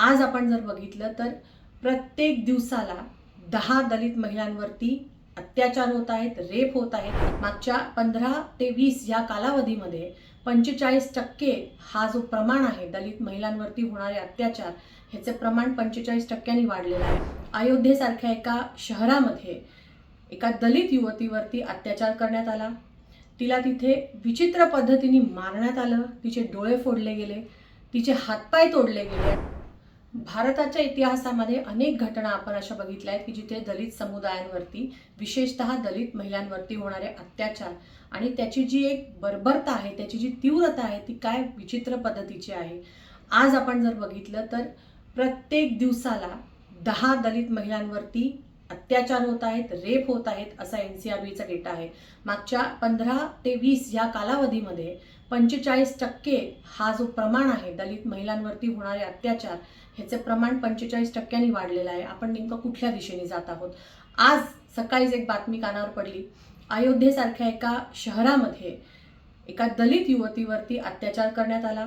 आज आपण जर बघितलं तर प्रत्येक दिवसाला दहा दलित महिलांवरती अत्याचार होत आहेत रेप होत आहेत. मागच्या पंधरा ते वीस या कालावधीमध्ये पंचेचाळीस टक्के हा जो प्रमाण आहे दलित महिलांवरती होणारे अत्याचार ह्याचे प्रमाण पंचेचाळीस टक्क्यांनी वाढलेलं आहे. अयोध्येसारख्या एका शहरामध्ये एका दलित युवतीवरती अत्याचार करण्यात आला. तिला तिथे विचित्र पद्धतीने मारण्यात आलं. तिचे डोळे फोडले गेले. तिचे हातपाय तोडले गेले. भारताच्या इतिहासामध्ये अनेक घटना आपण अशा बघितल्या आहेत की जिथे दलित समुदायांवरती विशेषतः दलित महिलांवरती होणारे अत्याचार आणि त्याची जी एक बर्बरता आहे त्याची जी तीव्रता आहे ती काय विचित्र पद्धतीची आहे. आज आपण जर बघितलं तर प्रत्येक दिवसाला दहा दलित महिलांवरती अत्याचार होत आहेत रेप होत आहेत असा एन सी आर बीचा डेटा आहे. मागच्या पंधरा ते वीस या कालावधीमध्ये पंचेचाळीस टक्के हा जो प्रमाण आहे दलित महिलांवरती होणारे अत्याचार ह्याचे प्रमाण पंचेचाळीस टक्क्यांनी वाढलेलं आहे. आपण नेमकं कुठल्या दिशेने जात आहोत? आज सकाळीच एक बातमी कानावर पडली. अयोध्येसारख्या एका शहरामध्ये एका दलित युवतीवरती अत्याचार करण्यात आला.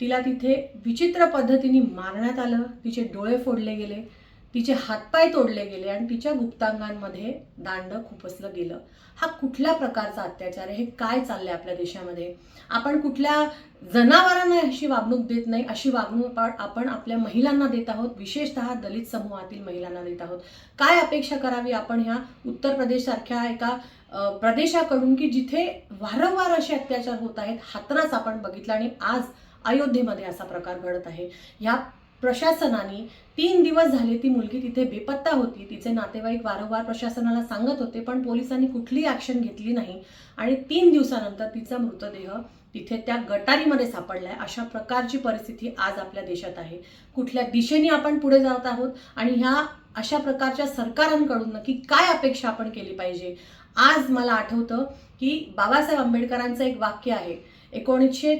तिला तिथे विचित्र पद्धतीने मारण्यात आलं. तिचे डोळे फोडले गेले. तिचे हातपाय तोडले गेले आणि तिच्या गुप्तांगांमध्ये दांड खुपसलं गेलं. हा कुठल्या प्रकारचा अत्याचार आहे? हे काय चाललंय आपल्या देशामध्ये? आपण कुठल्या जनावरांना अशी वागणूक देत नाही अशी वागणूक आपण आपण आपल्या महिलांना देत आहोत. विशेषतः दलित समूहातील महिलांना देत आहोत. काय अपेक्षा करावी आपण ह्या उत्तर प्रदेशसारख्या एका प्रदेशाकडून की जिथे वारंवार असे अत्याचार होत आहेत? हातराच आपण बघितलं आणि आज अयोध्येमध्ये असा प्रकार घडत आहे. ह्या प्रशासनाने तीन दिवस झाले ती मुलगी तिथे बेपत्ता होती. तिचे नातेवाईक वारंवार प्रशासनाला सांगत होते पण पोलिसांनी कुठलीही ॲक्शन घेतली नाही. आणि तीन दिवसानंतर तिचा मृतदेह तिथे त्या गटारीमध्ये सापडलाय. अशा प्रकारची परिस्थिती आज आपल्या देशात आहे. कुठल्या दिशेने आपण पुढे जात आहोत आणि ह्या अशा प्रकारच्या सरकारांकडून नक्की काय अपेक्षा आपण केली पाहिजे? आज मला आठवतं की बाबासाहेब आंबेडकरांचं एक वाक्य आहे. एकोणीसशे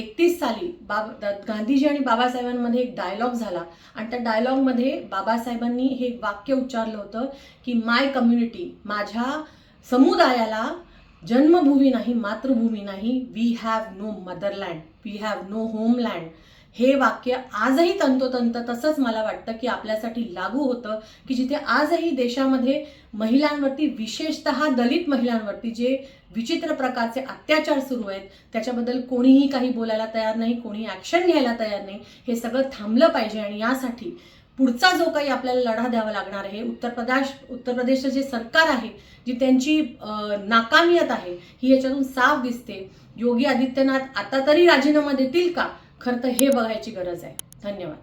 एकतीस साली बाब गांधीजी आणि बाबासाहेबांमध्ये एक डायलॉग झाला. आणि त्या डायलॉगमध्ये बाबासाहेबांनी हे वाक्य उच्चारलं होतं की माय कम्युनिटी माझ्या समुदायाला जन्मभूमी नाही मातृभूमी नाही. We have no motherland we have no homeland हे वाक्य आजही तंतोतंत तसंच मला वाटतं की आपल्यासाठी लागू होतं की जिथे आजही देशामध्ये महिलांवरती विशेषतः दलित महिलांवरती जे विचित्र प्रकारचे अत्याचार सुरू आहेत त्याच्याबद्दल कोणीही काही बोलायला तयार नाही कोणी ॲक्शन घ्यायला तयार नाही हे सगळं थांबलं पाहिजे आणि यासाठी पुढचा जो काही आपल्याला लढा द्यावा लागणार आहे उत्तर प्रदेश उत्तर प्रदेशचं जे सरकार आहे जी त्यांची नाकामियत आहे ही याच्यातून साफ दिसते. योगी आदित्यनाथ आता तरी राजीनामा देतील का? खरं तर हे बघायची गरज आहे. धन्यवाद.